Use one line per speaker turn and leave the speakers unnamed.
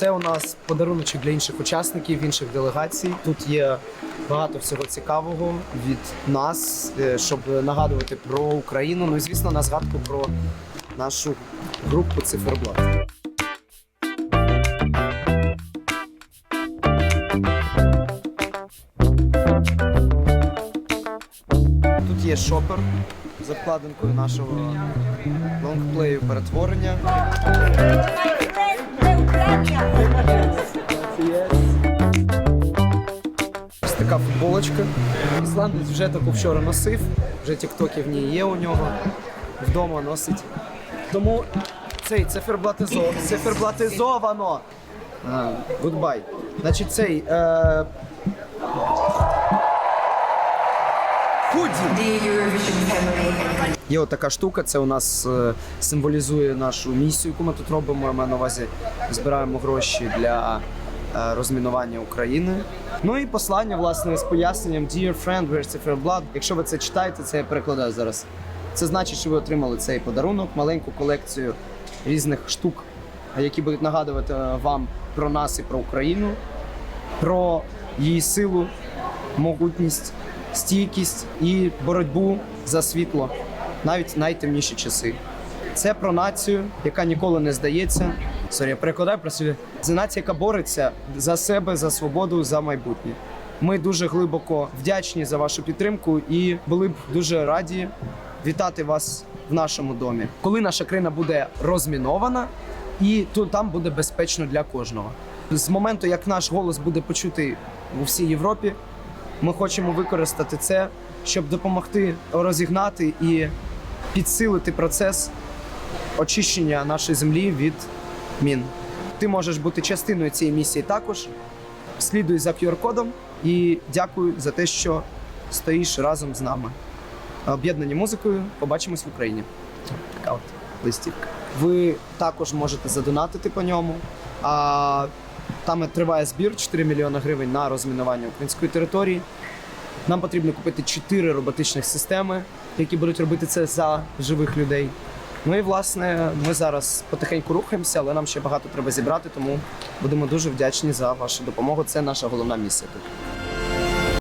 Це у нас подаруночок для інших учасників, інших делегацій. Тут є багато всього цікавого від нас, е, щоб нагадувати про Україну. Ну і звісно, на згадку про нашу групу циферблат. Тут є шопер з обкладинкою нашого лонгплею перетворення. Така футболочка. Ісландець вже таку вчора носив, вже тіктоки в ній є у нього. Вдома носить. Тому цей циферблатизо... циферблатизовано. А, Гудбай. Значить, цей. Е... Худі. Є отака штука, це у нас е, символізує нашу місію, яку ми тут робимо. Маю на увазі збираємо гроші для розмінування України. Ну і послання, власне, з поясненням Dear friend, where's your blood? Якщо ви це читаєте, це я перекладаю зараз. Це значить, що ви отримали цей подарунок, маленьку колекцію різних штук, які будуть нагадувати е, вам про нас і про Україну, про її силу, могутність, стійкість і боротьбу за світло, навіть найтемніші часи. Це про націю, яка ніколи не здається. Сорі, я перекладаю про себе. Це нація, яка бореться за себе, за свободу, за майбутнє. Ми дуже глибоко вдячні за вашу підтримку і були б дуже раді вітати вас в нашому домі. Коли наша країна буде розмінована, і тут там буде безпечно для кожного. З моменту, як наш голос буде почутий у всій Європі, ми хочемо використати це, щоб допомогти розігнати і підсилити процес очищення нашої землі від мін. Ти можеш бути частиною цієї місії також. Слідуй за QR-кодом і дякую за те, що стоїш разом з нами. Об'єднані музикою, побачимось в Україні. Така от листівка. Ви також можете задонатити по ньому. А там триває збір 4 мільйони гривень на розмінування української території. Нам потрібно купити 4 роботичних системи, які будуть робити це за живих людей. Ну і власне ми зараз потихеньку рухаємося, але нам ще багато треба зібрати, тому будемо дуже вдячні за вашу допомогу. Це наша головна місія тут.